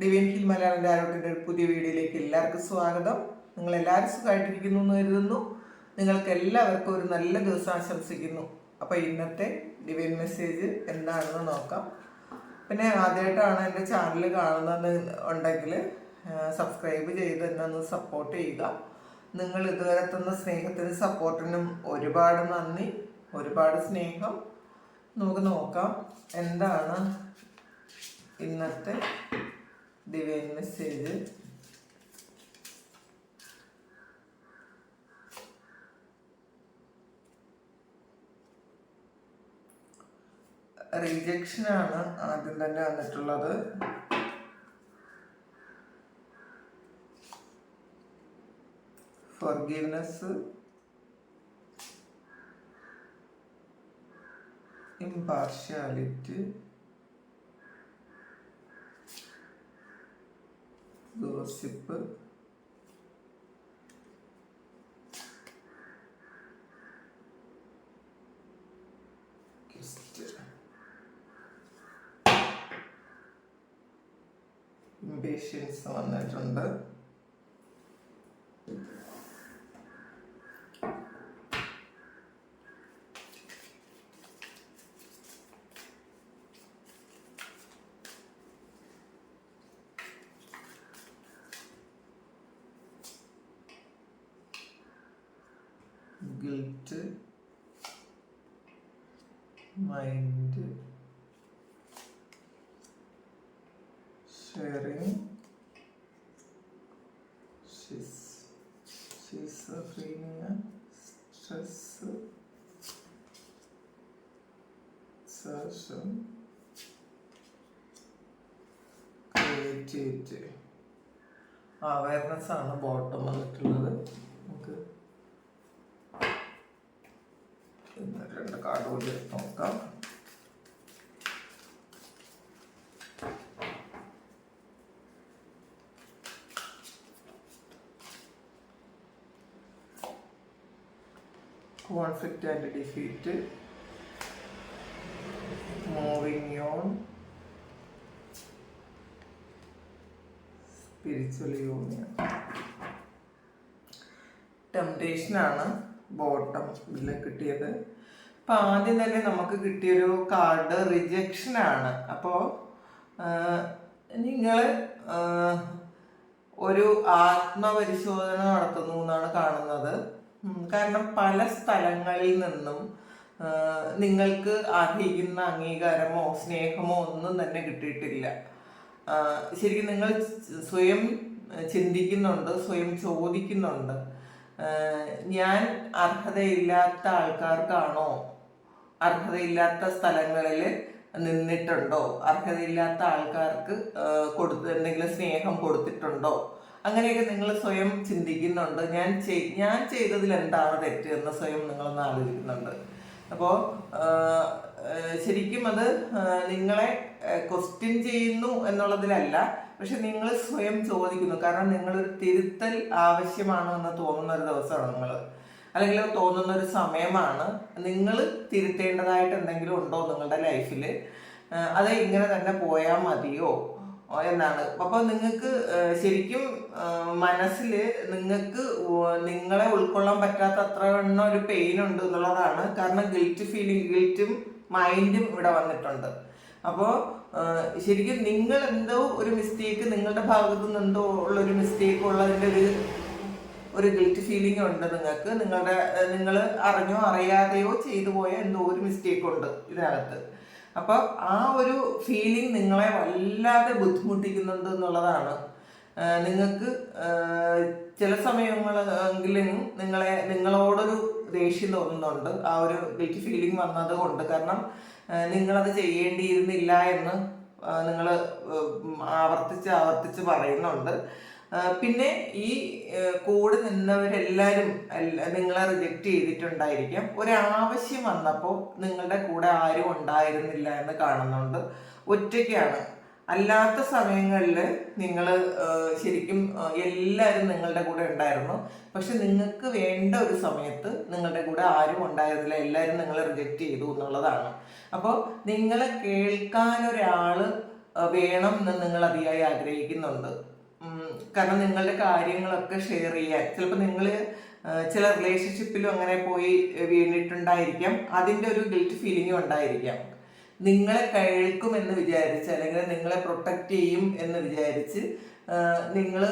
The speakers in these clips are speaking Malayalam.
ഡിവൈൻ ഹിൽ മലയാളിന്റെ ആരോഗ്യത്തിന്റെ ഒരു പുതിയ വീഡിയോയിലേക്ക് എല്ലാവർക്കും സ്വാഗതം. നിങ്ങൾ എല്ലാവരും സുഖമായിട്ടിരിക്കുന്നു എന്ന് കരുതുന്നു. നിങ്ങൾക്ക് എല്ലാവർക്കും ഒരു നല്ല ദിവസം ആശംസിക്കുന്നു. അപ്പോൾ ഇന്നത്തെ ഡിവൈൻ മെസ്സേജ് എന്താണെന്ന് നോക്കാം. പിന്നെ ആദ്യമായിട്ടാണ് എന്റെ ചാനൽ കാണുന്നത് ഉണ്ടെങ്കിൽ സബ്സ്ക്രൈബ് ചെയ്ത് എന്നെ ഒന്ന് സപ്പോർട്ട് ചെയ്യുക. നിങ്ങൾ ഇതുവരെ തന്ന സ്നേഹത്തിനും സപ്പോർട്ടിനും ഒരുപാട് നന്ദി ഒരുപാട് സ്നേഹം. നമുക്ക് നോക്കാം എന്താണ് ഇന്നത്തെ ഡിവൈൻ മെസ്സേജ് റിജക്ഷനാണ് ആദ്യം തന്നെ വന്നിട്ടുള്ളത്. Forgiveness. Impartiality. gossip ഇംപേഷ്യൻസ് വന്നിട്ടുണ്ട് ഗിൽറ്റ് മൈൻഡ്. ഷെയറിങ്. സ്ട്രെസ് സർഷം ക്രിയേറ്റിവിറ്റി. അവയർനെസ് ആണ് ബോട്ടം വന്നിട്ടുള്ളത്. നമുക്ക് ഇന്ന് രണ്ട് കാർഡ് കൂടി നോക്കാം. Conflict and defeat moving on spiritual union ടെംപ്ടേഷനാണ് bottom ഇതിൽ കിട്ടിയത്. അപ്പം ആദ്യം തന്നെ നമുക്ക് കിട്ടിയൊരു കാർഡ് റിജക്ഷൻ ആണ്. അപ്പോൾ നിങ്ങൾ ഒരു ആത്മപരിശോധന നടത്തുന്നു എന്നാണ് കാണുന്നത്. കാരണം പല സ്ഥലങ്ങളിൽ നിന്നും നിങ്ങൾക്ക് അർഹിക്കുന്ന അംഗീകാരമോ സ്നേഹമോ ഒന്നും തന്നെ കിട്ടിയിട്ടില്ല. ശരിക്കും നിങ്ങൾ സ്വയം ചിന്തിക്കുന്നുണ്ട് സ്വയം ചോദിക്കുന്നുണ്ട്. ഞാൻ അർഹതയില്ലാത്ത ആൾക്കാർക്കാണോ അർഹതയില്ലാത്ത സ്ഥലങ്ങളിൽ നിന്നിട്ടുണ്ടോ? അർഹതയില്ലാത്ത ആൾക്കാർക്ക് കൊടുത്ത് എന്തെങ്കിലും സ്നേഹം കൊടുത്തിട്ടുണ്ടോ? അങ്ങനെയൊക്കെ നിങ്ങൾ സ്വയം ചിന്തിക്കുന്നുണ്ട്. ഞാൻ ഞാൻ ചെയ്തതിൽ എന്താണ് തെറ്റ് എന്ന് സ്വയം നിങ്ങളൊന്ന് ആലോചിക്കുന്നുണ്ട്. അപ്പോൾ ശരിക്കും അത് നിങ്ങളെ ക്വസ്റ്റ്യൻ ചെയ്യുന്നു എന്നുള്ളതിലല്ല പക്ഷെ നിങ്ങൾ സ്വയം ചോദിക്കുന്നു. കാരണം നിങ്ങളൊരു തിരുത്തൽ ആവശ്യമാണോ എന്ന് തോന്നുന്ന ഒരു ദിവസമാണ് നിങ്ങൾ അല്ലെങ്കിൽ തോന്നുന്ന ഒരു സമയമാണ്. നിങ്ങൾ തിരുത്തേണ്ടതായിട്ട് എന്തെങ്കിലും ഉണ്ടോ നിങ്ങളുടെ ലൈഫിൽ? അത് ഇങ്ങനെ തന്നെ പോയാൽ മതിയോ? എന്നാണ്. അപ്പോൾ നിങ്ങൾക്ക് ശരിക്കും മനസ്സിൽ നിങ്ങൾക്ക് നിങ്ങളെ ഉൾക്കൊള്ളാൻ പറ്റാത്ത അത്ര എണ്ണം ഒരു പെയിൻ ഉണ്ട് എന്നുള്ളതാണ്. കാരണം ഗിൽറ്റ് ഫീലിംഗ് ഗിൽറ്റും മൈൻഡും ഇവിടെ വന്നിട്ടുണ്ട്. അപ്പോൾ ശരിക്കും നിങ്ങൾ എന്തോ ഒരു മിസ്റ്റേക്ക് നിങ്ങളുടെ ഭാഗത്തു നിന്ന് എന്തോ ഉള്ള ഒരു മിസ്റ്റേക്ക് ഉള്ളതിന്റെ ഒരു ഒരു ഗിൽറ്റ് ഫീലിംഗ് ഉണ്ട് നിങ്ങൾക്ക്. നിങ്ങളുടെ നിങ്ങൾ അറിഞ്ഞോ അറിയാതെയോ ചെയ്തു പോയ എന്തോ ഒരു മിസ്റ്റേക്ക് ഉണ്ട് ഇതിനകത്ത്. അപ്പോൾ ആ ഒരു ഫീലിംഗ് നിങ്ങളെ വല്ലാതെ ബുദ്ധിമുട്ടിക്കുന്നുണ്ട് എന്നുള്ളതാണ്. നിങ്ങൾക്ക് ചില സമയങ്ങളെങ്കിലും നിങ്ങളെ നിങ്ങളോടൊരു ദേഷ്യം തോന്നുന്നുണ്ട്. ആ ഒരു ഗിൽറ്റ് ഫീലിംഗ് വന്നത് കൊണ്ട്. കാരണം നിങ്ങളത് ചെയ്യേണ്ടിയിരുന്നില്ല എന്ന് നിങ്ങൾ ആവർത്തിച്ച് ആവർത്തിച്ച് പറയുന്നുണ്ട്. പിന്നെ ഈ കൂടെ നിന്നവരെല്ലാവരും നിങ്ങളെ റിജക്റ്റ് ചെയ്തിട്ടുണ്ടായിരിക്കാം. ഒരാവശ്യം വന്നപ്പോൾ നിങ്ങളുടെ കൂടെ ആരും ഉണ്ടായിരുന്നില്ല എന്ന് കാണുന്നുണ്ട്. ഒറ്റയ്ക്കാണ്. അല്ലാത്ത സമയങ്ങളിൽ നിങ്ങൾ ശരിക്കും എല്ലാവരും നിങ്ങളുടെ കൂടെ ഉണ്ടായിരുന്നു. പക്ഷെ നിങ്ങൾക്ക് വേണ്ട ഒരു സമയത്ത് നിങ്ങളുടെ കൂടെ ആരും ഉണ്ടായിരുന്നില്ല. എല്ലാവരും നിങ്ങളെ റിജക്റ്റ് ചെയ്തു എന്നുള്ളതാണ്. അപ്പോൾ നിങ്ങളെ കേൾക്കാൻ ഒരാൾ വേണം എന്ന് നിങ്ങൾ അതിയായി ആഗ്രഹിക്കുന്നുണ്ട്. കാരണം നിങ്ങളുടെ കാര്യങ്ങളൊക്കെ ഷെയർ ചെയ്യാൻ. ചിലപ്പോൾ നിങ്ങൾ ചില റിലേഷൻഷിപ്പിലും അങ്ങനെ പോയി വീണിട്ടുണ്ടായിരിക്കാം. അതിന്റെ ഒരു ഗിൽറ്റ് ഫീലിംഗും ഉണ്ടായിരിക്കാം. നിങ്ങളെ കേൾക്കുമെന്ന് വിചാരിച്ച് അല്ലെങ്കിൽ നിങ്ങളെ പ്രൊട്ടക്റ്റ് ചെയ്യും എന്ന് വിചാരിച്ച് നിങ്ങൾ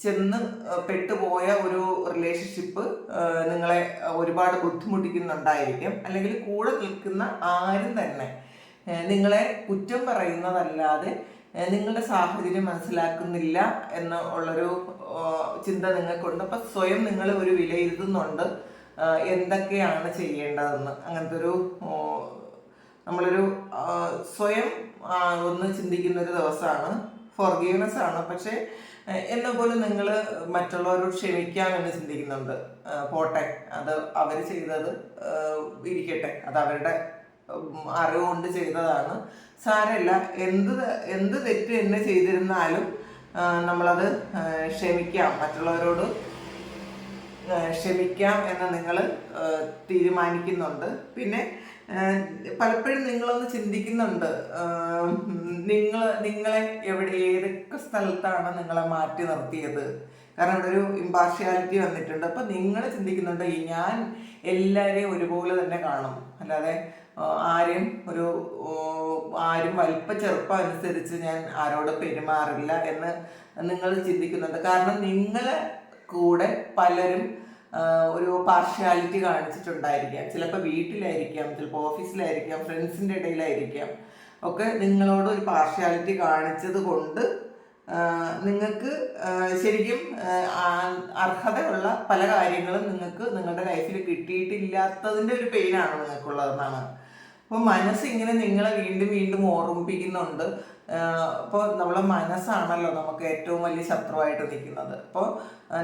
ചെന്ന് പെട്ടുപോയ ഒരു റിലേഷൻഷിപ്പ് നിങ്ങളെ ഒരുപാട് ബുദ്ധിമുട്ടിക്കുന്നുണ്ടായിരിക്കും. അല്ലെങ്കിൽ കൂടെ നിൽക്കുന്ന ആരും തന്നെ നിങ്ങളെ കുറ്റം പറയുന്നതല്ലാതെ നിങ്ങളുടെ സാഹചര്യം മനസ്സിലാക്കുന്നില്ല എന്ന ഉള്ളൊരു ചിന്ത നിങ്ങൾക്കുണ്ട്. അപ്പം സ്വയം നിങ്ങൾ ഒരു വിലയിരുത്തുന്നുണ്ട് എന്തൊക്കെയാണ് ചെയ്യേണ്ടതെന്ന്. അങ്ങനത്തെ ഒരു നമ്മളൊരു സ്വയം ഒന്ന് ചിന്തിക്കുന്ന ഒരു ദിവസമാണ്. ഫോർഗീവ്നെസ് ആണ്. പക്ഷെ എന്ന പോലെ നിങ്ങൾ മറ്റുള്ളവരോട് ക്ഷമിക്കാം എന്ന് ചിന്തിക്കുന്നുണ്ട്. പോട്ടെ അത് അവർ ചെയ്തത് ഇരിക്കട്ടെ അത് അവരുടെ ഉം, അറിവ് കൊണ്ട് ചെയ്തതാണ്. സാരമില്ല. എന്ത് എന്ത് തെറ്റ് എന്നെ ചെയ്തിരുന്നാലും നമ്മളത് ക്ഷമിക്കാം. മറ്റുള്ളവരോട് ക്ഷമിക്കാം എന്ന് നിങ്ങൾ തീരുമാനിക്കുന്നുണ്ട്. പിന്നെ പലപ്പോഴും നിങ്ങളൊന്ന് ചിന്തിക്കുന്നുണ്ട്. നിങ്ങൾ നിങ്ങളെ എവിടെ ഏതൊക്കെ സ്ഥലത്താണ് നിങ്ങളെ മാറ്റി നിർത്തിയത്? കാരണം ഇവിടെ ഒരു ഇമ്പാർഷ്യാലിറ്റി വന്നിട്ടുണ്ട്. അപ്പം നിങ്ങൾ ചിന്തിക്കുന്നുണ്ട് ഞാൻ എല്ലാവരെയും ഒരുപോലെ തന്നെ കാണും. അല്ലാതെ ആരെയും ഒരു ആരും വലിപ്പ ചെറുപ്പം അനുസരിച്ച് ഞാൻ ആരോട് പെരുമാറില്ല എന്ന് നിങ്ങൾ ചിന്തിക്കുന്നുണ്ട്. കാരണം നിങ്ങളെ കൂടെ പലരും ഒരു പാർഷ്യാലിറ്റി കാണിച്ചിട്ടുണ്ടായിരിക്കാം. ചിലപ്പോൾ വീട്ടിലായിരിക്കാം ചിലപ്പോൾ ഓഫീസിലായിരിക്കാം ഫ്രണ്ട്സിന്റെ ഇടയിലായിരിക്കാം. ഒക്കെ നിങ്ങളോട് ഒരു പാർഷ്യാലിറ്റി കാണിച്ചത് കൊണ്ട് നിങ്ങൾക്ക് ശരിക്കും അർഹതയുള്ള പല കാര്യങ്ങളും നിങ്ങൾക്ക് നിങ്ങളുടെ ലൈഫിൽ കിട്ടിയിട്ടില്ലാത്തതിന്റെ ഒരു പെയിനാണ് നിങ്ങൾക്കുള്ളതെന്നാണ് അപ്പോൾ മനസ്സ് ഇങ്ങനെ നിങ്ങളെ വീണ്ടും വീണ്ടും ഓർമ്മിപ്പിക്കുന്നുണ്ട്. അപ്പോൾ നമ്മളെ മനസ്സാണല്ലോ നമുക്ക് ഏറ്റവും വലിയ ശത്രുവായിട്ട് നിൽക്കുന്നത്. അപ്പോൾ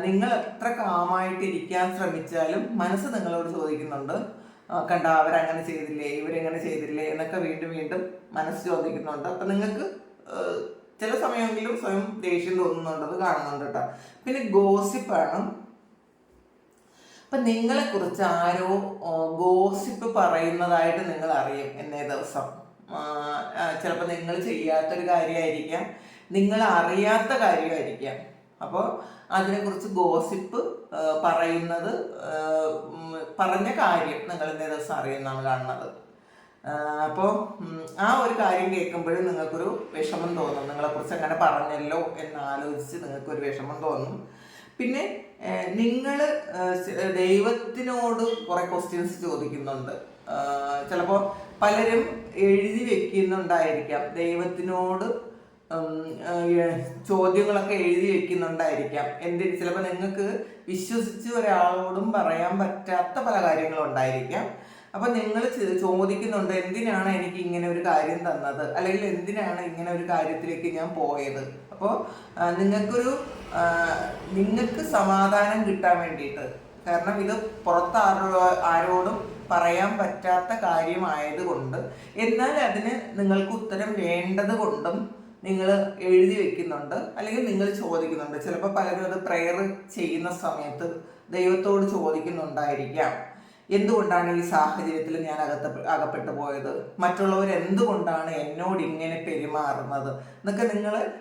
നിങ്ങൾ എത്ര കാമായിട്ട് ഇരിക്കാൻ ശ്രമിച്ചാലും മനസ്സ് നിങ്ങളോട് ചോദിക്കുന്നുണ്ട്. കണ്ട അവരങ്ങനെ ചെയ്തില്ലേ ഇവരെങ്ങനെ ചെയ്തില്ലേ എന്നൊക്കെ വീണ്ടും വീണ്ടും മനസ്സ് ചോദിക്കുന്നുണ്ട്. അപ്പം നിങ്ങൾക്ക് ചില സമയമെങ്കിലും സ്വയം ദേഷ്യം തോന്നുന്നുണ്ടത് കാണുന്നുണ്ട് കേട്ടോ. പിന്നെ ഗോസിപ്പാണ്. നിങ്ങളെ കുറിച്ച് ആരോ ഗോസിപ്പ് പറയുന്നതായിട്ട് നിങ്ങൾ അറിയും എന്നേ ദിവസം. ചിലപ്പോൾ നിങ്ങൾ ചെയ്യാത്തൊരു കാര്യമായിരിക്കാം നിങ്ങൾ അറിയാത്ത കാര്യമായിരിക്കാം. അപ്പോൾ അതിനെക്കുറിച്ച് ഗോസിപ്പ് പറയുന്നത് പറഞ്ഞ കാര്യം നിങ്ങൾ ഇന്നേ ദിവസം അറിയുന്നതാണ് കാണുന്നത്. അപ്പോൾ ആ ഒരു കാര്യം കേൾക്കുമ്പോഴും നിങ്ങൾക്കൊരു വിഷമം തോന്നും. നിങ്ങളെക്കുറിച്ച് അങ്ങനെ പറഞ്ഞല്ലോ എന്ന് ആലോചിച്ച് നിങ്ങൾക്കൊരു വിഷമം തോന്നും. പിന്നെ നിങ്ങൾ ദൈവത്തിനോട് കുറെ ക്വസ്റ്റ്യൻസ് ചോദിക്കുന്നുണ്ട്. ചിലപ്പോൾ പലരും എഴുതി വെക്കുന്നുണ്ടായിരിക്കാം. ദൈവത്തിനോട് ചോദ്യങ്ങളൊക്കെ എഴുതി വെക്കുന്നുണ്ടായിരിക്കാം. എന്തിന്? ചിലപ്പോൾ നിങ്ങൾക്ക് വിശ്വസിച്ച് ഒരാളോടും പറയാൻ പറ്റാത്ത പല കാര്യങ്ങളും ഉണ്ടായിരിക്കാം അപ്പൊ നിങ്ങൾ ചോദിക്കുന്നുണ്ട് എന്തിനാണ് എനിക്ക് ഇങ്ങനെ ഒരു കാര്യം തന്നത്? അല്ലെങ്കിൽ എന്തിനാണ് ഇങ്ങനെ ഒരു കാര്യത്തിലേക്ക് ഞാൻ പോയത്? അപ്പോൾ നിങ്ങൾക്കൊരു നിങ്ങൾക്ക് സമാധാനം കിട്ടാൻ വേണ്ടിയിട്ട്. കാരണം ഇത് പുറത്ത് ആരോ ആരോടും പറയാൻ പറ്റാത്ത കാര്യമായതുകൊണ്ട്. എന്നാൽ അതിന് നിങ്ങൾക്ക് ഉത്തരം വേണ്ടത് കൊണ്ടും നിങ്ങൾ എഴുതി വെക്കുന്നുണ്ട്. അല്ലെങ്കിൽ നിങ്ങൾ ചോദിക്കുന്നുണ്ട്. ചിലപ്പോൾ പലരും അത് പ്രെയർ ചെയ്യുന്ന സമയത്ത് ദൈവത്തോട് ചോദിക്കുന്നുണ്ടായിരിക്കാം. എന്തുകൊണ്ടാണ് ഈ സാഹചര്യത്തിൽ ഞാൻ അകത്ത് അകപ്പെട്ടു പോയത്? മറ്റുള്ളവർ എന്തുകൊണ്ടാണ് എന്നോട് ഇങ്ങനെ പെരുമാറുന്നത്? എന്നൊക്കെ നിങ്ങൾ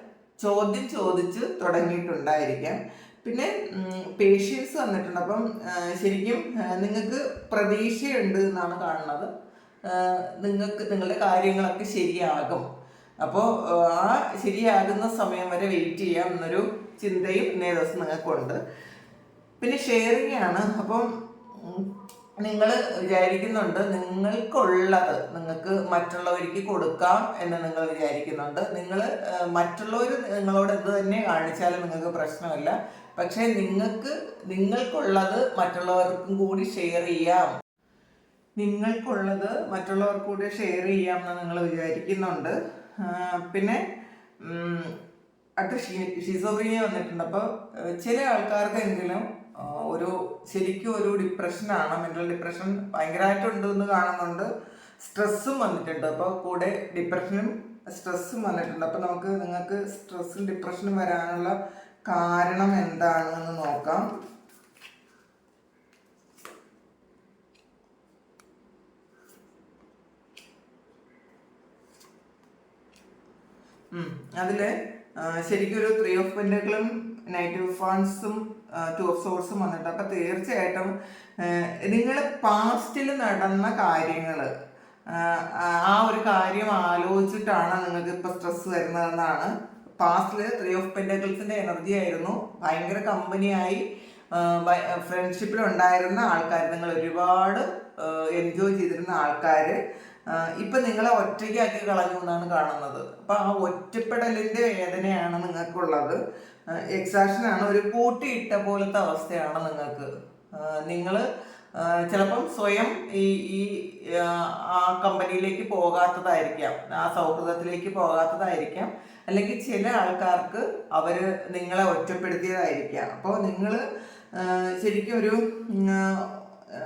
ചോദ്യം ചോദിച്ച് തുടങ്ങിയിട്ടുണ്ടായിരിക്കാം. പിന്നെ പേഷ്യൻസ് വന്നിട്ടുണ്ട്. അപ്പം ശരിക്കും നിങ്ങൾക്ക് പ്രതീക്ഷയുണ്ട് എന്നാണ് കാണുന്നത്. നിങ്ങൾക്ക് നിങ്ങളുടെ കാര്യങ്ങളൊക്കെ ശരിയാകും. അപ്പോൾ ആ ശരിയാകുന്ന സമയം വരെ വെയിറ്റ് ചെയ്യാം എന്നൊരു ചിന്തയും ഇന്നേ ദിവസം നിങ്ങൾക്കുണ്ട്. പിന്നെ ഷെയറിങ് ആണ്. അപ്പം നിങ്ങൾ വിചാരിക്കുന്നുണ്ട് നിങ്ങൾക്കുള്ളത് നിങ്ങൾക്ക് മറ്റുള്ളവർക്ക് കൊടുക്കാം എന്ന് നിങ്ങൾ വിചാരിക്കുന്നുണ്ട്. നിങ്ങൾ മറ്റുള്ളവർ നിങ്ങളോട് എന്ത് തന്നെ കാണിച്ചാലും നിങ്ങൾക്ക് പ്രശ്നമില്ല. പക്ഷേ നിങ്ങൾക്ക് നിങ്ങൾക്കുള്ളത് മറ്റുള്ളവർക്കും കൂടി ഷെയർ ചെയ്യാം. നിങ്ങൾക്കുള്ളത് മറ്റുള്ളവർക്ക് കൂടി ഷെയർ ചെയ്യാം എന്ന് നിങ്ങൾ വിചാരിക്കുന്നുണ്ട്. പിന്നെ അടുത്ത ഷിസോഫ്രീനിയ വന്നിട്ടുണ്ട്. അപ്പോൾ ചില ആൾക്കാർക്കെങ്കിലും ഒരു ശരിക്കും ഒരു ഡിപ്രഷനാണ് മെന്റൽ ഡിപ്രഷൻ ഭയങ്കരമായിട്ടുണ്ട് എന്ന് കാണുന്നുണ്ട്. സ്ട്രെസ്സും വന്നിട്ടുണ്ട്. അപ്പോൾ കൂടെ ഡിപ്രഷനും സ്ട്രെസ്സും വന്നിട്ടുണ്ട്. അപ്പോൾ നമുക്ക് നിങ്ങൾക്ക് സ്ട്രെസ്സും ഡിപ്രഷനും വരാനുള്ള കാരണം എന്താണെന്ന് നോക്കാം. ആ, ശരിക്കും ഒരു ത്രീ ഓഫ് പെൻഡുകളും നൈറ്റ് ഓഫ് ഫാൻസും ടു ഓഫ് സോഴ്സും വന്നിട്ട് അപ്പം തീർച്ചയായിട്ടും നിങ്ങൾ പാസ്റ്റിൽ നടന്ന കാര്യങ്ങൾ ആ ഒരു കാര്യം ആലോചിച്ചിട്ടാണ് നിങ്ങൾക്ക് ഇപ്പം സ്ട്രെസ് വരുന്നതെന്നാണ്. പാസ്റ്റിൽ ത്രീ ഓഫ് പെൻഡക്കിൾസിന്റെ എനർജി ആയിരുന്നു. ഭയങ്കര കമ്പനിയായി ഫ്രണ്ട്ഷിപ്പിൽ ഉണ്ടായിരുന്ന ആൾക്കാർ നിങ്ങൾ ഒരുപാട് എൻജോയ് ചെയ്തിരുന്ന ആൾക്കാർ ഇപ്പം നിങ്ങളെ ഒറ്റയ്ക്കാക്കി കളഞ്ഞു എന്നാണ് കാണുന്നത്. അപ്പം ആ ഒറ്റപ്പെടലിന്റെ വേദനയാണ് നിങ്ങൾക്കുള്ളത്. എക്സാഷൻ ആണ്. ഒരു പൂട്ടിയിട്ട പോലത്തെ അവസ്ഥയാണ് നിങ്ങൾക്ക്. നിങ്ങൾ ചിലപ്പം സ്വയം ഈ ഈ ആ കമ്പനിയിലേക്ക് പോകാത്തതായിരിക്കാം. ആ സൗഹൃദത്തിലേക്ക് പോകാത്തതായിരിക്കാം. അല്ലെങ്കിൽ ചില ആൾക്കാർക്ക് അവർ നിങ്ങളെ ഒറ്റപ്പെടുത്തിയതായിരിക്കാം. അപ്പോൾ നിങ്ങൾ ശരിക്കും ഒരു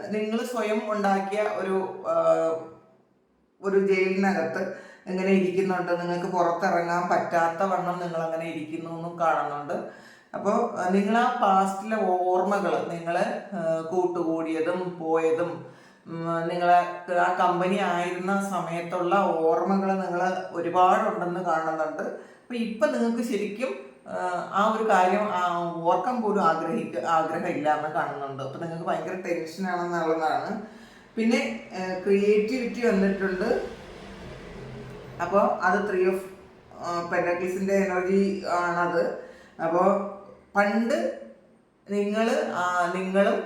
നിങ്ങൾ സ്വയം ഉണ്ടാക്കിയ ഒരു ഒരു ജയിലിനകത്ത് ഇങ്ങനെ ഇരിക്കുന്നുണ്ട്? നിങ്ങൾക്ക് പുറത്തിറങ്ങാൻ പറ്റാത്ത വണ്ണം നിങ്ങൾ അങ്ങനെ ഇരിക്കുന്നു എന്നും കാണുന്നുണ്ട്. അപ്പോൾ നിങ്ങൾ ആ പാസ്റ്റിലെ ഓർമ്മകൾ നിങ്ങൾ കൂട്ടുകൂടിയതും പോയതും നിങ്ങൾ ആ കമ്പനി ആയിരുന്ന സമയത്തുള്ള ഓർമ്മകൾ നിങ്ങൾ ഒരുപാടുണ്ടെന്ന് കാണുന്നുണ്ട്. അപ്പൊ ഇപ്പൊ നിങ്ങൾക്ക് ശരിക്കും ആ, ഒരു കാര്യം ഓർക്കാൻ പോലും ആഗ്രഹിക്ക ആഗ്രഹം ഇല്ല എന്ന് കാണുന്നുണ്ട്. അപ്പൊ നിങ്ങൾക്ക് ഭയങ്കര ടെൻഷനാണെന്നുള്ളതാണ് പിന്നെ ക്രിയേറ്റിവിറ്റി വന്നിട്ടുണ്ട്. അപ്പോൾ അത് ത്രീ ഓഫ് പെൻഡക്കിൾസിന്റെ എനർജി ആണത്. അപ്പോൾ പണ്ട് നിങ്ങൾ നിങ്ങളും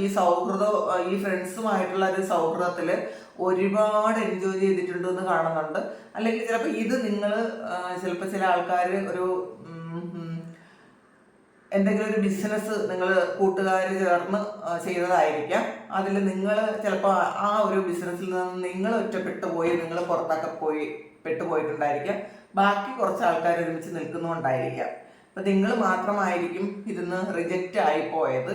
ഈ സൗഹൃദ ഈ ഫ്രണ്ട്സുമായിട്ടുള്ള ഒരു സൗഹൃദത്തിൽ ഒരുപാട് എൻജോയ് ചെയ്തിട്ടുണ്ടെന്ന് കാണുന്നുണ്ട്. അല്ലെങ്കിൽ ചിലപ്പോൾ ഇത് നിങ്ങൾ ചിലപ്പോൾ ചില ആൾക്കാർ ഒരു എന്തെങ്കിലും ഒരു ബിസിനസ് നിങ്ങൾ കൂട്ടുകാർ ചേർന്ന് ചെയ്തതായിരിക്കാം. അതിൽ നിങ്ങൾ ചിലപ്പോൾ ആ ഒരു ബിസിനസ്സിൽ നിന്ന് നിങ്ങൾ ഒറ്റപ്പെട്ടു പോയി നിങ്ങൾ പുറത്തൊക്കെ പോയി പെട്ടുപോയിട്ടുണ്ടായിരിക്കാം ബാക്കി കുറച്ച് ആൾക്കാർ ഒരുമിച്ച് നിൽക്കുന്നുണ്ടായിരിക്കാം. അപ്പം നിങ്ങൾ മാത്രമായിരിക്കും ഇതിന്ന് റിജക്റ്റ് ആയി പോയത്.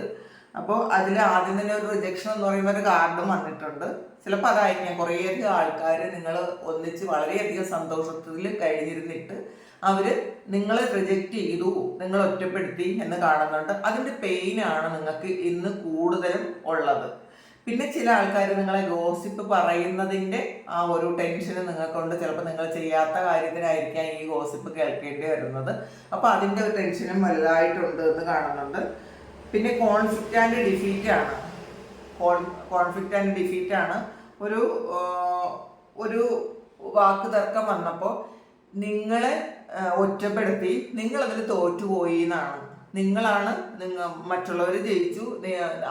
അപ്പോൾ അതിൽ ആദ്യം തന്നെ ഒരു റിജക്ഷൻ എന്ന് പറയുന്ന ഒരു കാർഡും വന്നിട്ടുണ്ട്. ചിലപ്പോൾ അതായിരിക്കാം. കുറേയധികം ആൾക്കാർ നിങ്ങൾ ഒന്നിച്ച് വളരെയധികം സന്തോഷത്തിൽ കഴിഞ്ഞിരുന്നിട്ട് അവർ നിങ്ങളെ റിജക്റ്റ് ചെയ്തു നിങ്ങൾ ഒറ്റപ്പെടുത്തി എന്ന് കാണുന്നുണ്ട്. പെയിൻ ആണ് നിങ്ങൾക്ക് ഇന്ന് കൂടുതലും ഉള്ളത്. പിന്നെ ചില ആൾക്കാർ നിങ്ങളെ ഗോസിപ്പ് പറയുന്നതിന്റെ ആ ഒരു ടെൻഷൻ നിങ്ങൾക്കുണ്ട്. ചിലപ്പോൾ നിങ്ങൾ ചെയ്യാത്ത കാര്യത്തിനായിരിക്കാം ഈ ഗോസിപ്പ് കേൾക്കേണ്ടി വരുന്നത്. അപ്പോൾ അതിന്റെ ഒരു ടെൻഷനും വലുതായിട്ടുണ്ട് എന്ന് കാണുന്നുണ്ട്. പിന്നെ കോൺഫ്ലിക്റ്റ് ആൻഡ് ഡിഫീറ്റ് ആണ്. കോൺഫ്ലിക്റ്റ് ആൻഡ് ഡിഫീറ്റ് ആണ്. ഒരു ഒരു വാക്ക് തർക്കം വന്നപ്പോൾ നിങ്ങളെ ഒറ്റപ്പെടുത്തി നിങ്ങൾ അതിൽ തോറ്റുപോയി എന്നാണ്. നിങ്ങളാണ് നിങ്ങൾ മറ്റുള്ളവർ ജയിച്ചു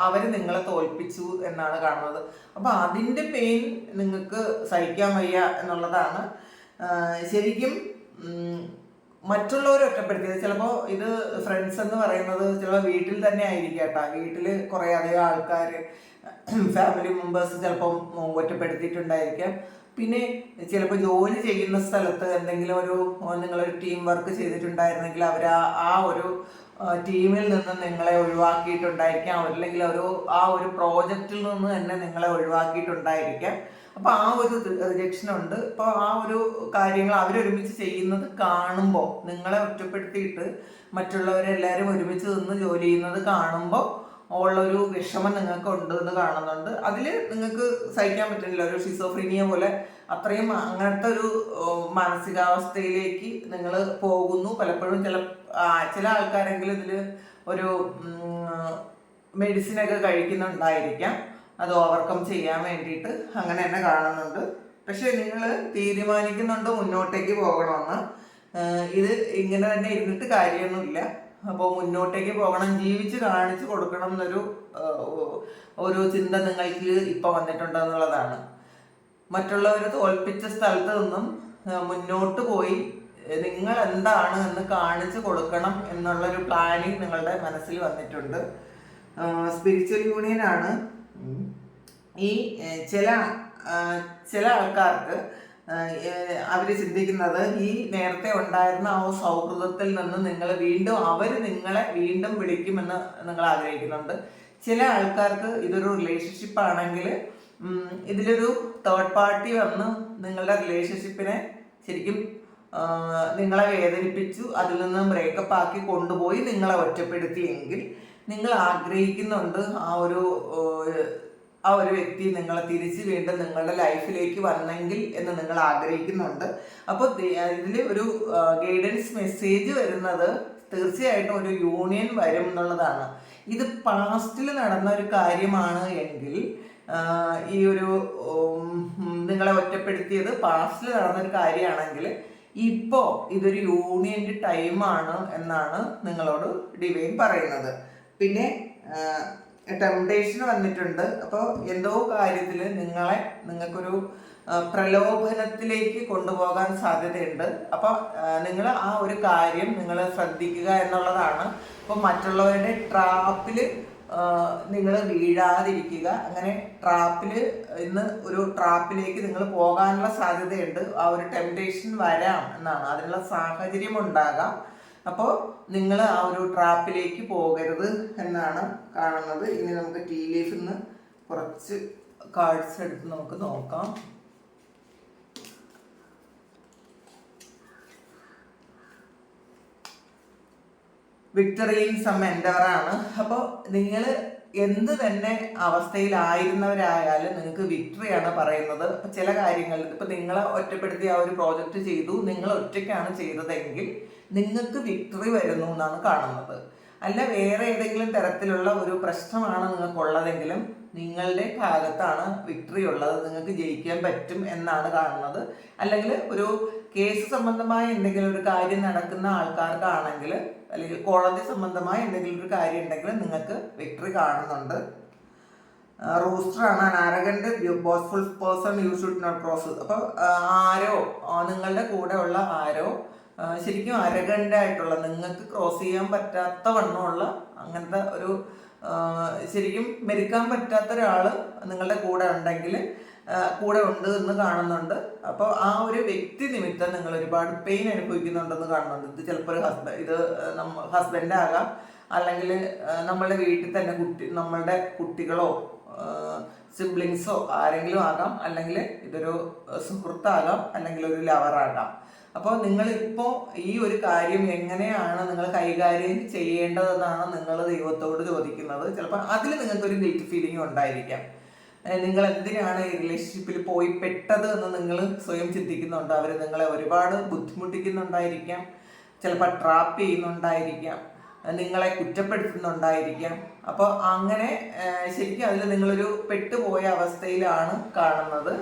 അവർ നിങ്ങളെ തോൽപ്പിച്ചു എന്നാണ് കാണുന്നത്. അപ്പൊ അതിന്റെ പെയിൻ നിങ്ങൾക്ക് സഹിക്കാൻ വയ്യ എന്നുള്ളതാണ്. ശരിക്കും മറ്റുള്ളവരെ ഒറ്റപ്പെടുത്തിയത്. ചിലപ്പോൾ ഇത് ഫ്രണ്ട്സ് എന്ന് പറയുന്നത് ചിലപ്പോൾ വീട്ടിൽ തന്നെ ആയിരിക്കും കേട്ടോ വീട്ടിൽ കുറേ അധികം ആൾക്കാർ ഫാമിലി മെമ്പേഴ്സ് ചിലപ്പം ഒറ്റപ്പെടുത്തിയിട്ടുണ്ടായിരിക്കാം. പിന്നെ ചിലപ്പോൾ ജോലി ചെയ്യുന്ന സ്ഥലത്ത് എന്തെങ്കിലും ഒരു നിങ്ങളൊരു ടീം വർക്ക് ചെയ്തിട്ടുണ്ടായിരുന്നെങ്കിൽ അവർ ആ ഒരു ടീമിൽ നിന്ന് നിങ്ങളെ ഒഴിവാക്കിയിട്ടുണ്ടായിരിക്കാം. അല്ലെങ്കിൽ ഒരു ആ ഒരു പ്രോജക്റ്റിൽ നിന്ന് തന്നെ നിങ്ങളെ ഒഴിവാക്കിയിട്ടുണ്ടായിരിക്കാം. അപ്പോൾ ആ ഒരു റിജക്ഷൻ ഉണ്ട്. അപ്പോൾ ആ ഒരു കാര്യങ്ങൾ അവരൊരുമിച്ച് ചെയ്യുന്നത് കാണുമ്പോൾ നിങ്ങളെ ഒറ്റപ്പെടുത്തിയിട്ട് മറ്റുള്ളവരെല്ലാവരും ഒരുമിച്ച് നിന്ന് ജോലി ചെയ്യുന്നത് കാണുമ്പോൾ ഉള്ളൊരു വിഷമം നിങ്ങൾക്ക് ഉണ്ട് എന്ന് കാണുന്നുണ്ട്. അതിൽ നിങ്ങൾക്ക് സഹിക്കാൻ പറ്റുന്നില്ല ഒരു ഷിസോഫ്രീനിയ പോലെ അത്രയും അങ്ങനത്തെ ഒരു മാനസികാവസ്ഥയിലേക്ക് നിങ്ങൾ പോകുന്നു. പലപ്പോഴും ചില ചില ആൾക്കാരെങ്കിലും ഇതിൽ ഒരു മെഡിസിനൊക്കെ കഴിക്കുന്നുണ്ടായിരിക്കാം. അത് ഓവർകം ചെയ്യാൻ വേണ്ടിയിട്ട് അങ്ങനെ തന്നെ കാണുന്നുണ്ട്. പക്ഷേ നിങ്ങൾ തീരുമാനിക്കുന്നുണ്ട് മുന്നോട്ടേക്ക് പോകണമെന്ന്. ഇത് ഇങ്ങനെ തന്നെ ഇരുന്നിട്ട് കാര്യമൊന്നുമില്ല. അപ്പോൾ മുന്നോട്ടേക്ക് പോകണം ജീവിച്ച് കാണിച്ചു കൊടുക്കണം എന്നൊരു ഒരു ചിന്ത നിങ്ങൾക്ക് ഇപ്പൊ വന്നിട്ടുണ്ടെന്നുള്ളതാണ്. മറ്റുള്ളവർ തോൽപ്പിച്ച സ്ഥലത്ത് നിന്നും മുന്നോട്ട് പോയി നിങ്ങൾ എന്താണ് എന്ന് കാണിച്ചു കൊടുക്കണം എന്നുള്ളൊരു പ്ലാനിങ് നിങ്ങളുടെ മനസ്സിൽ വന്നിട്ടുണ്ട്. സ്പിരിച്വൽ യൂണിയൻ ആണ്. ഈ ചില ചില ആൾക്കാർക്ക് അവർ ചിന്തിക്കുന്നത് ഈ നേരത്തെ ഉണ്ടായിരുന്ന ആ സൗഹൃദത്തിൽ നിന്ന് നിങ്ങൾ വീണ്ടും അവർ നിങ്ങളെ വീണ്ടും വിളിക്കുമെന്ന് നിങ്ങൾ ആഗ്രഹിക്കുന്നുണ്ട്. ചില ആൾക്കാർക്ക് ഇതൊരു റിലേഷൻഷിപ്പ് ആണെങ്കിൽ ഇതിലൊരു തേർഡ് പാർട്ടി വന്ന് നിങ്ങളുടെ റിലേഷൻഷിപ്പിനെ ശരിക്കും നിങ്ങളെ വേദനിപ്പിച്ചു അതിൽ നിന്ന് ബ്രേക്കപ്പ് ആക്കി കൊണ്ടുപോയി നിങ്ങളെ ഒറ്റപ്പെടുത്തിയെങ്കിൽ നിങ്ങൾ ആഗ്രഹിക്കുന്നുണ്ട് ആ ഒരു ആ ഒരു വ്യക്തി നിങ്ങളെ തിരിച്ച് വീണ്ടും നിങ്ങളുടെ ലൈഫിലേക്ക് വന്നെങ്കിൽ എന്ന് നിങ്ങൾ ആഗ്രഹിക്കുന്നുണ്ട്. അപ്പോൾ ഇതിൽ ഒരു ഗൈഡൻസ് മെസ്സേജ് വരുന്നത് തീർച്ചയായിട്ടും ഒരു യൂണിയൻ വരും എന്നുള്ളതാണ്. ഇത് പാസ്റ്റിൽ നടന്ന ഒരു കാര്യമാണ് എങ്കിൽ ഈ ഒരു നിങ്ങളെ ഒറ്റപ്പെടുത്തിയത് പാസ്റ്റിൽ നടന്നൊരു കാര്യമാണെങ്കിൽ ഇപ്പോൾ ഇതൊരു യൂണിയന്റെ ടൈമാണ് എന്നാണ് നിങ്ങളോട് ഡിവൈൻ പറയുന്നത്. പിന്നെ ടെംപ്ടേഷൻ വന്നിട്ടുണ്ട്. അപ്പോൾ എന്തോ കാര്യത്തിൽ നിങ്ങളെ നിങ്ങൾക്കൊരു പ്രലോഭനത്തിലേക്ക് കൊണ്ടുപോകാൻ സാധ്യതയുണ്ട്. അപ്പോൾ നിങ്ങൾ ആ ഒരു കാര്യം നിങ്ങൾ ശ്രദ്ധിക്കുക എന്നുള്ളതാണ്. അപ്പോൾ മറ്റുള്ളവരുടെ ട്രാപ്പിൽ നിങ്ങൾ വീഴാതിരിക്കുക. അങ്ങനെ ട്രാപ്പിൽ ഇന്ന് ഒരു ട്രാപ്പിലേക്ക് നിങ്ങൾ പോകാനുള്ള സാധ്യതയുണ്ട്. ആ ഒരു ടെംപ്ടേഷൻ വരാം എന്നാണ്. അതിനുള്ള സാഹചര്യം ഉണ്ടാകാം. അപ്പോൾ നിങ്ങൾ ആ ഒരു ട്രാപ്പിലേക്ക് പോകരുത് എന്നാണ് കാണുന്നത്. ഇനി നമുക്ക് ടീ ലീഫിൽ നിന്ന് കുറച്ച് കാർഡ്സ് എടുത്ത് നമുക്ക് നോക്കാം. വിക്ടറിയിൽ സം ആണ്. അപ്പോൾ നിങ്ങൾ എന്ത് തന്നെ അവസ്ഥയിലായിരുന്നവരായാലും നിങ്ങൾക്ക് വിക്ടറിയാണ് പറയുന്നത്. ചില കാര്യങ്ങൾ ഇപ്പൊ നിങ്ങളെ ഒറ്റപ്പെടുത്തി ആ ഒരു പ്രോജക്റ്റ് ചെയ്തു നിങ്ങൾ ഒറ്റയ്ക്കാണ് ചെയ്തതെങ്കിൽ നിങ്ങൾക്ക് വിക്ടറി വരുന്നു എന്നാണ് കാണുന്നത്. അല്ല വേറെ ഏതെങ്കിലും തരത്തിലുള്ള ഒരു പ്രശ്നമാണ് നിങ്ങൾക്കുള്ളതെങ്കിലും നിങ്ങളുടെ ഭാഗത്താണ് വിക്ടറി ഉള്ളത്. നിങ്ങൾക്ക് ജയിക്കാൻ പറ്റും എന്നാണ് കാണുന്നത്. അല്ലെങ്കിൽ ഒരു കേസ് സംബന്ധമായ എന്തെങ്കിലും ഒരു കാര്യം നടക്കുന്ന ആൾക്കാർക്കാണെങ്കിൽ അല്ലെങ്കിൽ കോടതി സംബന്ധമായ എന്തെങ്കിലും ഒരു കാര്യം ഉണ്ടെങ്കിൽ നിങ്ങൾക്ക് വിക്ടറി കാണുന്നുണ്ട്. റൂസ്റ്റർ ആണ് arrogant boastful person you should not cross അപ്പോൾ ആരോ നിങ്ങളുടെ കൂടെ ഉള്ള ആരോ ശരിക്കും അരകണ്ടായിട്ടുള്ള ആയിട്ടുള്ള നിങ്ങൾക്ക് ക്രോസ് ചെയ്യാൻ പറ്റാത്ത വണ്ണമുള്ള അങ്ങനത്തെ ഒരു ശരിക്കും മെരുക്കാൻ പറ്റാത്ത ഒരാൾ നിങ്ങളുടെ കൂടെ ഉണ്ടെങ്കിൽ കൂടെ ഉണ്ട് എന്ന് കാണുന്നുണ്ട്. അപ്പോൾ ആ ഒരു വ്യക്തി നിമിത്തം നിങ്ങൾ ഒരുപാട് പെയിൻ അനുഭവിക്കുന്നുണ്ടെന്ന് കാണുന്നുണ്ട്. ഇത് ചിലപ്പോൾ ഒരു ഹസ്ബൻഡ് ഇത് നമ്മ ഹസ്ബൻഡ് ആകാം. അല്ലെങ്കിൽ നമ്മളുടെ വീട്ടിൽ തന്നെ കുട്ടി നമ്മളുടെ കുട്ടികളോ സിബ്ലിങ്സോ ആരെങ്കിലും ആകാം. അല്ലെങ്കിൽ ഇതൊരു സുഹൃത്താകാം. അല്ലെങ്കിൽ ഒരു ലവറാകാം അപ്പോൾ നിങ്ങൾ ഇപ്പോ ഈ ഒരു കാര്യം എങ്ങനെയാണ് നിങ്ങൾ കൈകാര്യം ചെയ്യേണ്ടതെന്നാണ് നിങ്ങൾ ദൈവത്തോട് ചോദിക്കുന്നത്. ചിലപ്പോൾ അതിൽ നിങ്ങൾക്കൊരു ഗിൽറ്റ് ഫീലിംഗ് ഉണ്ടായിരിക്കാം. നിങ്ങൾ എന്തിനാണ് ഈ റിലേഷൻഷിപ്പിൽ പോയി പെട്ടത് എന്ന് നിങ്ങൾ സ്വയം ചിന്തിക്കുന്നുണ്ട്? അവർ നിങ്ങളെ ഒരുപാട് ബുദ്ധിമുട്ടിക്കുന്നുണ്ടായിരിക്കാം. ചിലപ്പോൾ ട്രാപ്പ് ചെയ്യുന്നുണ്ടായിരിക്കാം. നിങ്ങളെ കുറ്റപ്പെടുത്തുന്നുണ്ടായിരിക്കാം. അപ്പോൾ അങ്ങനെ ശരിക്കും അതിൽ നിങ്ങളൊരു പെട്ടുപോയ അവസ്ഥയിലാണ് കാണുന്നത്.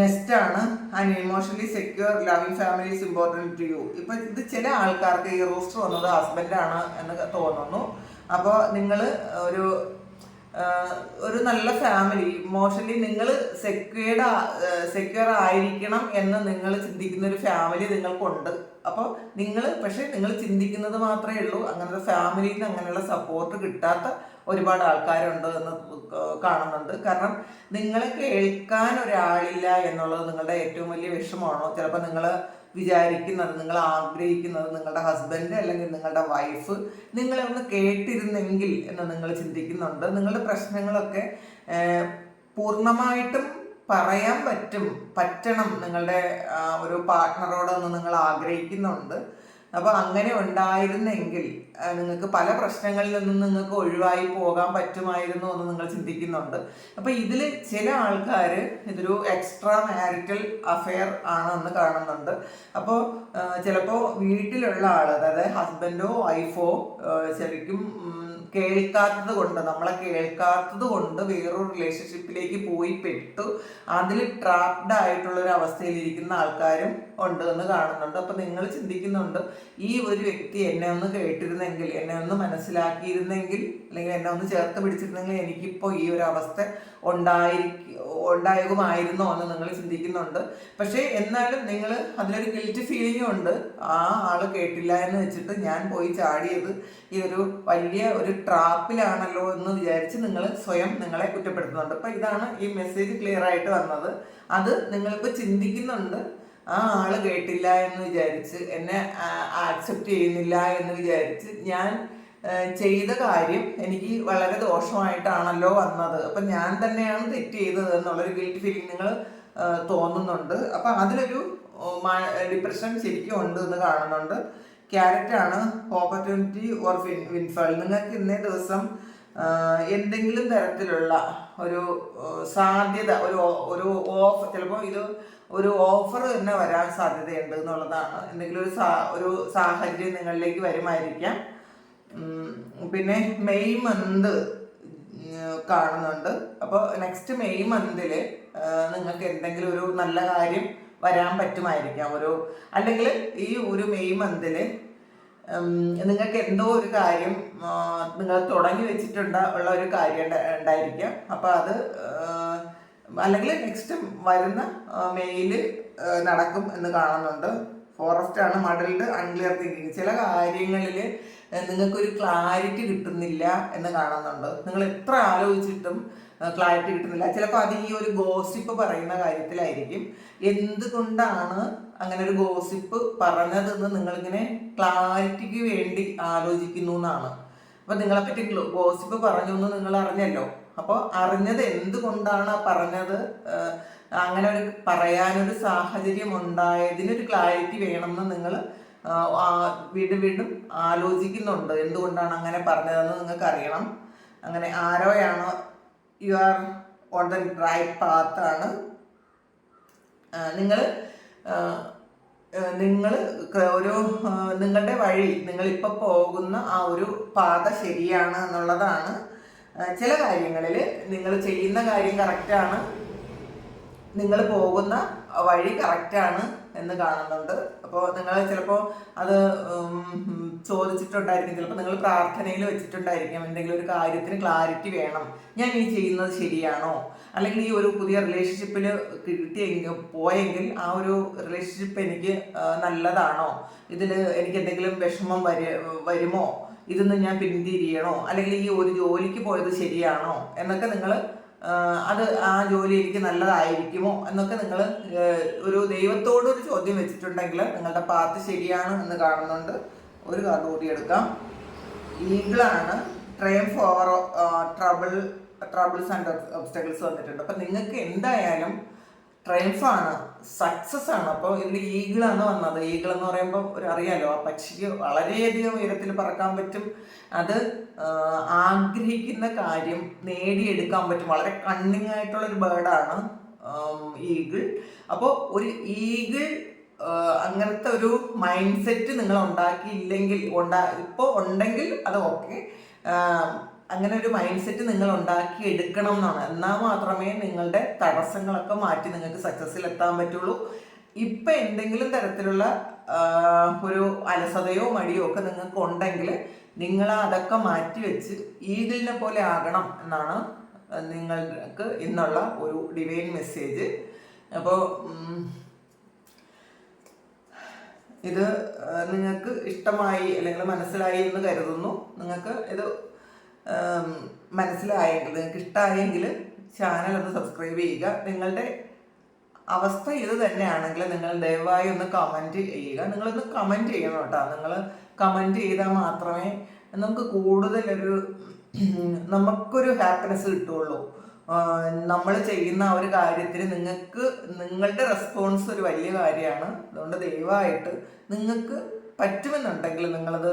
നെക്സ്റ്റ് ആണ് and emotionally secure loving family is important to you ഇപ്പൊ ഇത് ചില ആൾക്കാർക്ക് ഈ റോസ്റ്റർ വന്നത് ഹസ്ബൻഡാണ് എന്ന് തോന്നുന്നു. അപ്പോൾ നിങ്ങൾ ഒരു ഒരു നല്ല ഫാമിലി ഇമോഷണലി നിങ്ങൾ സെക്യൂർഡ് സെക്യൂർ ആയിരിക്കണം എന്ന് നിങ്ങൾ ചിന്തിക്കുന്ന ഒരു ഫാമിലി നിങ്ങൾക്കുണ്ട്. അപ്പോൾ നിങ്ങൾ പക്ഷേ നിങ്ങൾ ചിന്തിക്കുന്നത് മാത്രമേ ഉള്ളൂ. അങ്ങനത്തെ ഫാമിലിയിൽ നിന്ന് അങ്ങനെയുള്ള സപ്പോർട്ട് കിട്ടാത്ത ഒരുപാട് ആൾക്കാരുണ്ട് എന്ന് കാണുന്നുണ്ട്. കാരണം നിങ്ങളെ കേൾക്കാൻ ഒരാളില്ല എന്നുള്ളത് നിങ്ങളുടെ ഏറ്റവും വലിയ വിഷമമാണോ? ചിലപ്പോൾ നിങ്ങൾ വിചാരിക്കുന്നത് നിങ്ങൾ ആഗ്രഹിക്കുന്നത് നിങ്ങളുടെ ഹസ്ബൻഡ് അല്ലെങ്കിൽ നിങ്ങളുടെ വൈഫ് നിങ്ങളെ ഒന്ന് കേട്ടിരുന്നെങ്കിൽ എന്ന് നിങ്ങൾ ചിന്തിക്കുന്നുണ്ട്. നിങ്ങളുടെ പ്രശ്നങ്ങളൊക്കെ പൂർണമായിട്ടും പറയാൻ പറ്റും പറ്റണം നിങ്ങളുടെ ഒരു പാർട്ട്ണറോടൊന്ന് നിങ്ങൾ ആഗ്രഹിക്കുന്നുണ്ട്. അപ്പോൾ അങ്ങനെ ഉണ്ടായിരുന്നെങ്കിൽ നിങ്ങൾക്ക് പല പ്രശ്നങ്ങളിൽ നിന്നും നിങ്ങൾക്ക് ഒഴിവായി പോകാൻ പറ്റുമായിരുന്നു എന്ന് നിങ്ങൾ ചിന്തിക്കുന്നുണ്ട്. അപ്പോൾ ഇതിൽ ചില ആൾക്കാർ ഇതൊരു എക്സ്ട്രാ മാരിറ്റൽ അഫെയർ ആണെന്ന് കാണുന്നുണ്ട്. അപ്പോൾ ചിലപ്പോൾ വീട്ടിലുള്ള ആൾ അതായത് ഹസ്ബൻഡോ വൈഫോ ശരിക്കും കേൾക്കാത്തത് കൊണ്ട് നമ്മളെ കേൾക്കാത്തത് കൊണ്ട് വേറൊരു റിലേഷൻഷിപ്പിലേക്ക് പോയി പെട്ടു അതിൽ ട്രാപ്ഡ് ആയിട്ടുള്ള ഒരു അവസ്ഥയിൽ ഇരിക്കുന്ന ആൾക്കാരും ഉണ്ട് എന്ന് കാണുന്നുണ്ട്. അപ്പൊ നിങ്ങൾ ചിന്തിക്കുന്നുണ്ട് ഈ ഒരു വ്യക്തി എന്നെ ഒന്ന് കേട്ടിരുന്നെങ്കിൽ എന്നെ ഒന്ന് മനസ്സിലാക്കിയിരുന്നെങ്കിൽ അല്ലെങ്കിൽ എന്നെ ഒന്ന് ചേർത്ത് പിടിച്ചിരുന്നെങ്കിൽ എനിക്കിപ്പോൾ ഈ ഒരു അവസ്ഥ ഉണ്ടായിരിക്കും ഉണ്ടാകുമായിരുന്നോ എന്ന് നിങ്ങൾ ചിന്തിക്കുന്നുണ്ട്. പക്ഷേ എന്നാലും നിങ്ങൾ അതിലൊരു ഗിൽറ്റ് ഫീലിംഗ് ഉണ്ട്. ആ ആൾ കേട്ടില്ല എന്ന് വെച്ചിട്ട് ഞാൻ പോയി ചാടിയത് ഈ ഒരു വലിയ ഒരു ട്രാപ്പിലാണല്ലോ എന്ന് വിചാരിച്ച് നിങ്ങൾ സ്വയം നിങ്ങളെ കുറ്റപ്പെടുത്തുന്നുണ്ട്. അപ്പം ഇതാണ് ഈ മെസ്സേജ് ക്ലിയർ ആയിട്ട് വന്നത്. അത് നിങ്ങളിപ്പോൾ ചിന്തിക്കുന്നുണ്ട്. ആ ആൾ കേട്ടില്ല എന്ന് വിചാരിച്ച് എന്നെ ആക്സെപ്റ്റ് ചെയ്യുന്നില്ല എന്ന് വിചാരിച്ച് ഞാൻ ചെയ്ത കാര്യം എനിക്ക് വളരെ ദോഷമായിട്ടാണല്ലോ വന്നത്. അപ്പം ഞാൻ തന്നെയാണ് തെറ്റ് ചെയ്തത് എന്നുള്ളൊരു ഗിൽറ്റ് ഫീലിംഗ് നിങ്ങൾ തോന്നുന്നുണ്ട്. അപ്പം അതിലൊരു ഡിപ്രഷൻ ശരിക്കും ഉണ്ട് എന്ന് കാണുന്നുണ്ട്. ക്യാരറ്റ് ആണ് ഓപ്പർച്യൂണിറ്റി ഓർ വിൻ വിൻഫാൾ നിങ്ങൾക്ക് ഇന്നേ ദിവസം എന്തെങ്കിലും തരത്തിലുള്ള ഒരു സാധ്യത ഒരു ഒരു ഓഫ് ചിലപ്പോൾ ഇത് ഒരു ഓഫർ തന്നെ വരാൻ സാധ്യതയുണ്ട് എന്നുള്ളതാണ്. എന്തെങ്കിലും ഒരു സാ ഒരു സാഹചര്യം നിങ്ങളിലേക്ക് വരുമായിരിക്കാം. പിന്നെ മെയ് മന്ത് കാണുന്നുണ്ട്. അപ്പോൾ നെക്സ്റ്റ് മെയ് മന്തിൽ നിങ്ങൾക്ക് എന്തെങ്കിലും ഒരു നല്ല കാര്യം വരാൻ പറ്റുമായിരിക്കാം. ഒരു അല്ലെങ്കിൽ ഈ ഒരു മെയ് മന്തിൽ നിങ്ങൾക്ക് എന്തോ ഒരു കാര്യം നിങ്ങൾ തുടങ്ങി വെച്ചിട്ടുണ്ട് ഉള്ള ഒരു കാര്യം ഉണ്ടായിരിക്കാം. അപ്പോൾ അത് അല്ലെങ്കിൽ നെക്സ്റ്റ് വരുന്ന മെയിൽ നടക്കും എന്ന് കാണുന്നുണ്ട്. ഫോറസ്റ്റ് ആണ് മഡൽഡ് അൺക്ലിയർ തിങ്കിങ് ചില കാര്യങ്ങളിൽ നിങ്ങൾക്കൊരു ക്ലാരിറ്റി കിട്ടുന്നില്ല എന്ന് കാണുന്നുണ്ട്. നിങ്ങൾ എത്ര ആലോചിച്ചിട്ടും ക്ലാരിറ്റി കിട്ടുന്നില്ല. ചിലപ്പോൾ അത് ഈ ഒരു ഗോസിപ്പ് പറയുന്ന കാര്യത്തിലായിരിക്കും. എന്തുകൊണ്ടാണ് അങ്ങനെ ഒരു ഗോസിപ്പ് പറഞ്ഞതെന്ന് നിങ്ങളിങ്ങനെ ക്ലാരിറ്റിക്ക് വേണ്ടി ആലോചിക്കുന്നു എന്നാണ്. അപ്പം നിങ്ങളെ പറ്റി ഗോസിപ്പ് പറഞ്ഞു എന്ന് നിങ്ങൾ അറിഞ്ഞല്ലോ. അപ്പോൾ അറിഞ്ഞത് എന്തുകൊണ്ടാണ് പറഞ്ഞത്? അങ്ങനെ ഒരു പറയാനൊരു സാഹചര്യം ഉണ്ടായതിനൊരു ക്ലാരിറ്റി വേണമെന്ന് നിങ്ങൾ വീണ്ടും വീണ്ടും ആലോചിക്കുന്നുണ്ട്. എന്തുകൊണ്ടാണ് അങ്ങനെ പറഞ്ഞതെന്ന് നിങ്ങൾക്ക് അറിയണം അങ്ങനെ ആരോയാണോ you are on the right ആണ്. നിങ്ങൾ നിങ്ങൾ ഒരു നിങ്ങളുടെ വഴി നിങ്ങളിപ്പോൾ പോകുന്ന ആ ഒരു പാത ശരിയാണ് എന്നുള്ളതാണ്. ചില കാര്യങ്ങളിൽ നിങ്ങൾ ചെയ്യുന്ന കാര്യം കറക്റ്റാണ് നിങ്ങൾ പോകുന്ന വഴി കറക്റ്റാണ് എന്ന് കാണുന്നുണ്ട്. അപ്പോൾ നിങ്ങൾ ചിലപ്പോൾ അത് ചോദിച്ചിട്ടുണ്ടായിരിക്കും. ചിലപ്പോൾ നിങ്ങൾ പ്രാർത്ഥനയിൽ വെച്ചിട്ടുണ്ടായിരിക്കും. എന്തെങ്കിലും ഒരു കാര്യത്തിന് ക്ലാരിറ്റി വേണം. ഞാൻ ഈ ചെയ്യുന്നത് ശരിയാണോ? അല്ലെങ്കിൽ ഈ ഒരു പുതിയ റിലേഷൻഷിപ്പിൽ കിട്ടിയെങ്കിൽ പോയെങ്കിൽ ആ ഒരു റിലേഷൻഷിപ്പ് എനിക്ക് നല്ലതാണോ? ഇതിൽ എനിക്ക് എന്തെങ്കിലും വിഷമം വര വരുമോ? ഇതിന്ന് ഞാൻ പിന്തിരിയണോ അല്ലെങ്കിൽ ഈ ഒരു ജോലിക്ക് പോയത് ശരിയാണോ? എന്നൊക്കെ നിങ്ങൾ അത് ആ ജോലി എനിക്ക് നല്ലതായിരിക്കുമോ? എന്നൊക്കെ നിങ്ങൾ ഒരു ദൈവത്തോട് ഒരു ചോദ്യം വെച്ചിട്ടുണ്ടെങ്കിൽ നിങ്ങളുടെ പാത്ത് ശരിയാണ് എന്ന് കാണുന്നുണ്ട്. ഒരു കാർഡ് കൂടി എടുക്കാം. ഈഗിളാണ് ട്രെയിം for trouble troubles and obstacles വന്നിട്ടുണ്ട്. അപ്പം നിങ്ങൾക്ക് എന്തായാലും ട്രയംഫാണ് സക്സസ് ആണ്. അപ്പോൾ ഇതിൽ ആണ് വന്നത്. ഈഗിൾ എന്ന് പറയുമ്പോൾ ഒരു അറിയാലോ ആ പക്ഷിക്ക് വളരെയധികം ഉയരത്തിൽ പറക്കാൻ പറ്റും. അത് ആഗ്രഹിക്കുന്ന കാര്യം നേടിയെടുക്കാൻ പറ്റും. വളരെ കണ്ണിങ് ആയിട്ടുള്ള ഒരു ബേർഡാണ് ഈഗിൾ. അപ്പോൾ ഒരു ഈഗിൾ അങ്ങനത്തെ ഒരു മൈൻഡ് സെറ്റ് നിങ്ങൾ ഉണ്ടാക്കിയില്ലെങ്കിൽ ഉണ്ടാ ഇപ്പോൾ ഉണ്ടെങ്കിൽ അത് ഓക്കെ അങ്ങനെ ഒരു മൈൻഡ് സെറ്റ് നിങ്ങൾ ഉണ്ടാക്കി എടുക്കണം എന്നാണ്. എന്നാൽ മാത്രമേ നിങ്ങളുടെ തടസ്സങ്ങളൊക്കെ മാറ്റി നിങ്ങൾക്ക് സക്സസ്സിൽ എത്താൻ പറ്റുള്ളൂ. ഇപ്പം എന്തെങ്കിലും തരത്തിലുള്ള ഒരു അലസതയോ മടിയോ ഒക്കെ നിങ്ങൾക്ക് ഉണ്ടെങ്കിൽ നിങ്ങൾ അതൊക്കെ മാറ്റി വെച്ച് ഈഗിളിനെ പോലെ ആകണം എന്നാണ് നിങ്ങൾക്ക് ഇന്നുള്ള ഒരു ഡിവൈൻ മെസ്സേജ് അപ്പോൾ ഇത് നിങ്ങൾക്ക് ഇഷ്ടമായി അല്ലെങ്കിൽ മനസ്സിലായി എന്ന് കരുതുന്നു. നിങ്ങൾക്ക് ഇത് മനസ്സിലായെങ്കിൽ നിങ്ങൾക്ക് ഇഷ്ടമായെങ്കിൽ ചാനൽ ഒന്ന് സബ്സ്ക്രൈബ് ചെയ്യുക. നിങ്ങളുടെ അവസ്ഥ ഇത് തന്നെയാണെങ്കിൽ നിങ്ങൾ ദയവായി ഒന്ന് കമന്റ് ചെയ്യുക. നിങ്ങളൊന്ന് കമന്റ് ചെയ്യണം കേട്ടോ. നിങ്ങൾ കമന്റ് ചെയ്താൽ മാത്രമേ നമുക്ക് കൂടുതലൊരു നമുക്കൊരു ഹാപ്പിനെസ് കിട്ടുള്ളൂ. നമ്മൾ ചെയ്യുന്ന ആ ഒരു കാര്യത്തിന് നിങ്ങൾക്ക് നിങ്ങളുടെ റെസ്പോൺസ് ഒരു വലിയ കാര്യമാണ്. അതുകൊണ്ട് ദയവായിട്ട് നിങ്ങൾക്ക് പറ്റുമെന്നുണ്ടെങ്കിൽ നിങ്ങളത്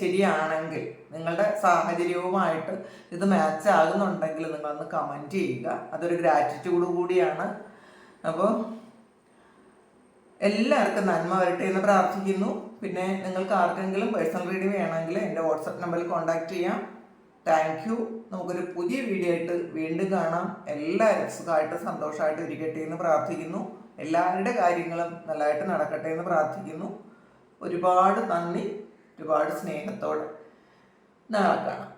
ശരിയാണെങ്കിൽ നിങ്ങളുടെ സാഹചര്യവുമായിട്ട് ഇത് മാച്ച് ആകുന്നുണ്ടെങ്കിൽ നിങ്ങളൊന്ന് കമന്റ് ചെയ്യുക. അതൊരു ഗ്രാറ്റിറ്റ്യൂഡ് കൂടിയാണ്. അപ്പോൾ എല്ലാവർക്കും നന്മ വരട്ടെ എന്ന് പ്രാർത്ഥിക്കുന്നു. പിന്നെ നിങ്ങൾക്ക് ആർക്കെങ്കിലും പേഴ്സണൽ റീഡിംഗ് വേണമെങ്കിൽ എന്റെ വാട്സപ്പ് നമ്പറിൽ കോൺടാക്റ്റ് ചെയ്യാം. താങ്ക് നമുക്കൊരു പുതിയ വീഡിയോ ആയിട്ട് വീണ്ടും കാണാം. എല്ലാവരും സുഖമായിട്ട് സന്തോഷമായിട്ട് ഇരിക്കട്ടെ എന്ന് പ്രാർത്ഥിക്കുന്നു. എല്ലാവരുടെ കാര്യങ്ങളും നല്ലതായിട്ട് നടക്കട്ടെ എന്ന് പ്രാർത്ഥിക്കുന്നു. ഒരുപാട് നന്ദി ഒരുപാട് സ്നേഹത്തോടെ. നാളെ കാണാം.